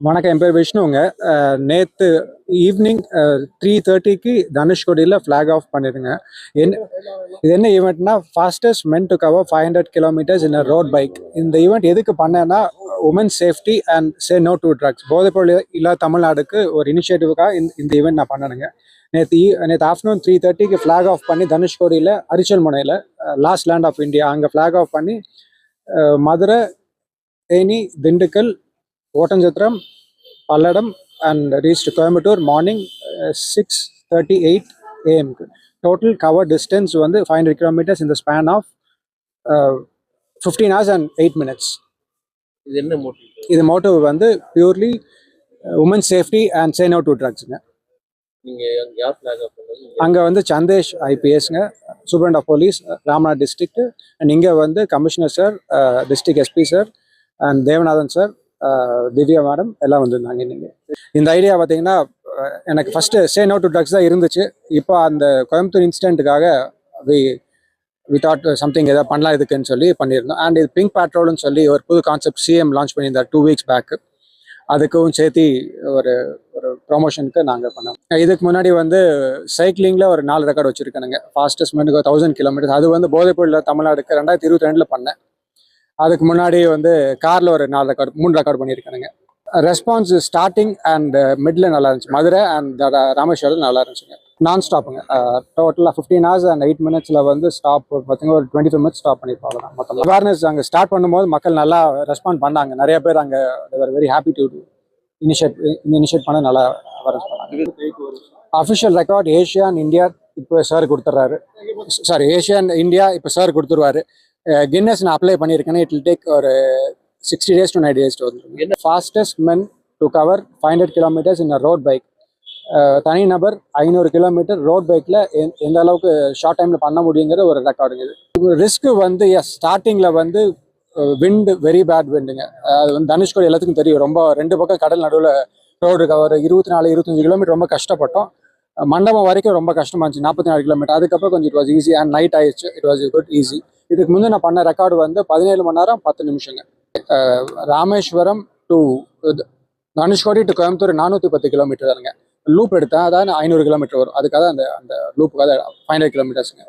வணக்கம். என் பேர் விஷ்ணுங்க. நேற்று ஈவினிங் த்ரீ தேர்ட்டிக்கு தனுஷ்கோடியில் ஃப்ளாக் ஆஃப் பண்ணிடுங்க என் இது என்ன ஈவெண்ட்னா fastest men to cover five hundred kilometres in road bike இந்த ஈவெண்ட் எதுக்கு பண்ணேன்னா women safety and say no to drugs போதைப்பொருள் இல்லா தமிழ்நாடுக்கு ஒரு இனிஷியேட்டிவ்காக இந்த இந்த ஈவெண்ட் நான் பண்ணணுங்க நேற்று நேற்று ஆஃப்டர்நூன் த்ரீ தேர்ட்டிக்கு ஃப்ளாக் ஆஃப் பண்ணி தனுஷ்கோடியில் அரிச்சல் முனையில் லாஸ்ட் லேண்ட் ஆஃப் இந்தியா அங்கே ஃப்ளாக் ஆஃப் பண்ணி Madurai Theni Dindigul Oddanchatram Palladam and reach Coimbatore morning six thirty eight ஏஎம்க்கு total cover distance வந்து ஃபைவ் ஹண்ட்ரட் கிலோமீட்டர்ஸ் இந்த span of fifteen hours and eight minutes இது என்ன motive இது motive வந்து purely women safety and say no to ட்ரக்ஸுங்க அங்க வந்து Sandesh ஐபிஎஸ்ங்க superintendent of police Ramanath district and இங்கே வந்து commissioner sir district SP sir and Devanathan sir Divya madam எல்லாம் வந்திருந்தாங்க இன்னைக்கு. இந்த ஐடியா பார்த்தீங்கன்னா எனக்கு first say no to drugs தான் இருந்துச்சு. இப்போ அந்த கோயம்புத்தூர் இன்சிடென்ட்டுக்காக வி வி தாட் சம்திங் எதாவது பண்ணலாம் இதுக்குன்னு சொல்லி பண்ணியிருந்தோம். அண்ட் இது பிங்க் பேட்ரோல்னு சொல்லி ஒரு புது கான்செப்ட் சிஎம் லான்ச் பண்ணியிருந்தார் டூ வீக்ஸ் பேக்கு அதுக்கும் சேர்த்து ஒரு ஒரு ப்ரொமோஷனுக்கு நாங்கள் பண்ணோம். இதுக்கு முன்னாடி வந்து சைக்கிளிங்கில் ஒரு நாலு ரெக்கார்டு வச்சுருக்கேனுங்க ஃபாஸ்டஸ்ட் மினிட்க்கு தௌசண்ட் கிலோமீட்டர்ஸ் அது வந்து போதைப்பொருளில் தமிழ்நாடுக்கு ரெண்டாயிரத்தி இருபத்தி ரெண்டில் பண்ணேன். அதுக்கு முன்னாடி வந்து காரில் ஒரு நாலு ரெக்கார்டு மூணு ரெக்கார்டு பண்ணியிருக்கானுங்க. ரெஸ்பான்ஸ் ஸ்டார்டிங் அண்ட் மிடில் நல்லா இருந்துச்சு. மதுரை அண்ட் ராமேஸ்வரம் நல்லா இருந்துச்சுங்க. நான் ஸ்டாப்புங்க டோட்டலாக ஃபிஃப்டீன் ஹவர்ஸ் அண்ட் எயிட் மினிட்ஸில் வந்து ஸ்டாப் பார்த்தீங்கன்னா ஒரு டுவெண்ட்டி ஃபைவ் மினிட்ஸ் ஸ்டாப் பண்ணியிருப்பாங்க. மொத்தம் அவேர்னஸ் அங்கே ஸ்டார்ட் பண்ணும்போது மக்கள் நல்லா ரெஸ்பாண்ட் பண்ணாங்க. நிறைய பேர் அங்கே வெரி ஹாப்பி டு இனிஷியேட் இந்த இனிஷியேட் பண்ண நல்லா அவேர்னஸ் பண்ணாங்க. Official record Asia and India இப்போ sir கொடுத்துட்றாரு sorry Asia and India இப்போ சார் கொடுத்துருவாரு. கின்னஸ் நான் அப்ளை பண்ணியிருக்கேன். இட் வில் டேக் ஒரு sixty days to nine days வந்து என்ன? Fastest men to cover five hundred kilometres in road bike தனிநபர் ஐநூறு கிலோமீட்டர் ரோட் பைக்கில் எந்த அளவுக்கு ஷார்ட் டைமில் பண்ண முடியுங்கிற ஒரு ரெக்கார்டுங்க இது. ரிஸ்க்கு வந்து எஸ் ஸ்டார்டிங்கில் வந்து விண்டு வெரி பேட் விண்டுங்க அது வந்து தனுஷ்கோடி எல்லாத்துக்கும் தெரியும். ரொம்ப ரெண்டு பக்கம் கடல் நடுவில் ரோடு ஒரு இருபத்தி நாலு இருபத்தஞ்சு கிலோமீட்டர் ரொம்ப கஷ்டப்பட்டோம். மண்டபம் வரைக்கும் ரொம்ப கஷ்டமா இருந்துச்சு நாற்பத்தி நாலு கிலோமீட்டர் அதுக்கப்புறம் கொஞ்சம் it was easy and night ஆயிடுச்சு. இட் வாஸ் குட் ஈஸி இதுக்கு முந்தைய நான் பண்ண ரெக்கார்டு வந்து பதினேழு மணி நேரம் பத்து நிமிஷங்க. ராமேஸ்வரம் டு தனுஷ்கோடி டு கோயம்புத்தூர் நானூற்றி பத்து கிலோமீட்டர் தானுங்க. லூப் எடுத்தேன் அதான் ஐநூறு கிலோமீட்டர் வரும். அதுக்காக அந்த அந்த லூப்புக்காக ஃபைவ் ஹண்ட்ரட் கிலோமீட்டர்ஸுங்க